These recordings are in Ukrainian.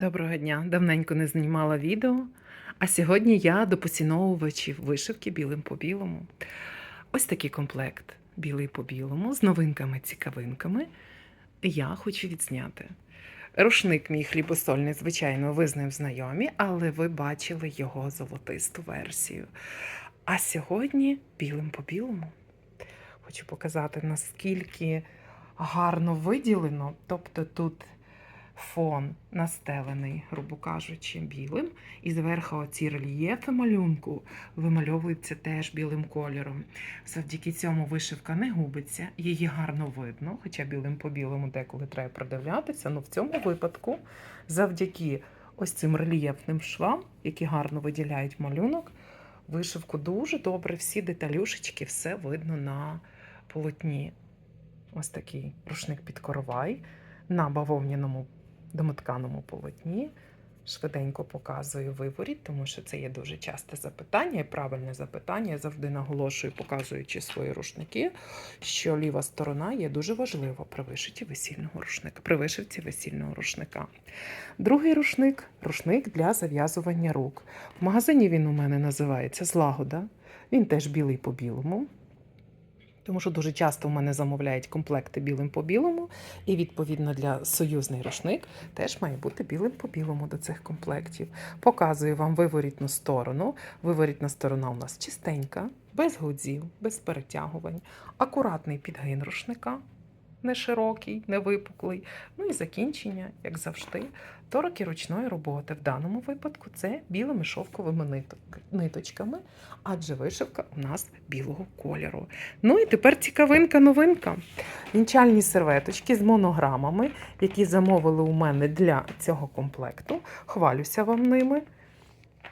Доброго дня! Давненько не знімала відео. А сьогодні я до поціновувачів вишивки білим по білому. Ось такий комплект білий по білому з новинками-цікавинками. Я хочу відзняти. Рушник мій хлібосольний, звичайно, ви з ним знайомі, але ви бачили його золотисту версію. А сьогодні білим по білому. Хочу показати, наскільки гарно виділено. Тобто тут фон настелений, грубо кажучи, білим, і зверху оці рельєфи малюнку вимальовуються теж білим кольором. Завдяки цьому вишивка не губиться, її гарно видно, хоча білим по білому деколи треба продивлятися. але в цьому випадку, завдяки ось цим рельєфним швам, які гарно виділяють малюнок, вишивку дуже добре, всі деталюшечки, все видно на полотні. Ось такий рушник під коровай на бавовняному домотканому полотні. Швиденько показую виворіт, тому що це є дуже часте запитання і правильне запитання. Я завжди наголошую, показуючи свої рушники, що ліва сторона є дуже важлива при вишиті весільного рушника, при вишивці весільного рушника. Другий рушник рушник для зав'язування рук. В магазині він у мене називається Злагода. Він теж білий по білому. Тому що дуже часто в мене замовляють комплекти білим по білому, і відповідно для союзний рушник теж має бути білим по білому до цих комплектів. Показую вам виворітну сторону. Виворітна сторона у нас чистенька, без гудзів, без перетягувань, акуратний підгин рушника, не широкий, не випуклий. Ну і закінчення, як завжди, тороки ручної роботи. В даному випадку це білими шовковими ниточками, адже вишивка у нас білого кольору. Ну і тепер цікавинка новинка. Вінчальні серветочки з монограмами, які замовили у мене для цього комплекту. Хвалюся вам ними.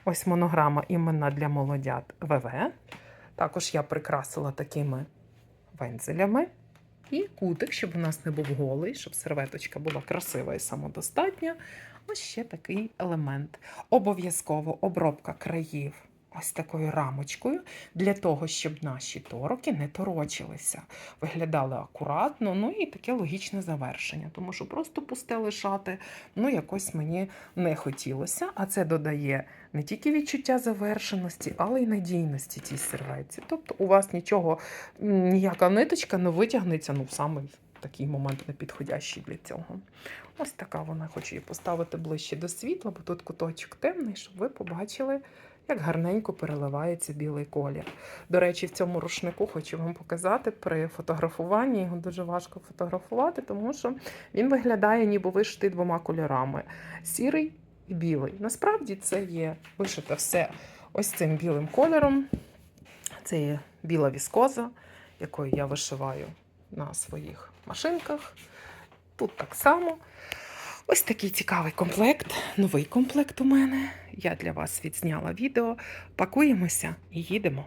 Ось монограма імена для молодят ВВ. Також я прикрасила такими вензелями. І кутик, щоб у нас не був голий, щоб серветочка була красива і самодостатня. Ось ще такий елемент. Обов'язково обробка країв ось такою рамочкою, для того, щоб наші тороки не торочилися, виглядали акуратно, ну і таке логічне завершення. Тому що просто пусте лишати, ну якось мені не хотілося. А це додає не тільки відчуття завершеності, але й надійності цій серветці. Тобто у вас нічого, ніяка ниточка не витягнеться ну, в самий такий момент непідходящий для цього. Ось така вона, хочу її поставити ближче до світла, бо тут куточок темний, щоб ви побачили, як гарненько переливається білий колір. До речі, в цьому рушнику хочу вам показати при фотографуванні. Його дуже важко фотографувати, тому що він виглядає, ніби вишитий двома кольорами: сірий і білий. Насправді це є вишите все ось цим білим кольором. Це є біла віскоза, якою я вишиваю на своїх машинках. Тут так само. Ось такий цікавий комплект, новий комплект у мене. Я для вас відзняла відео. Пакуємося і їдемо.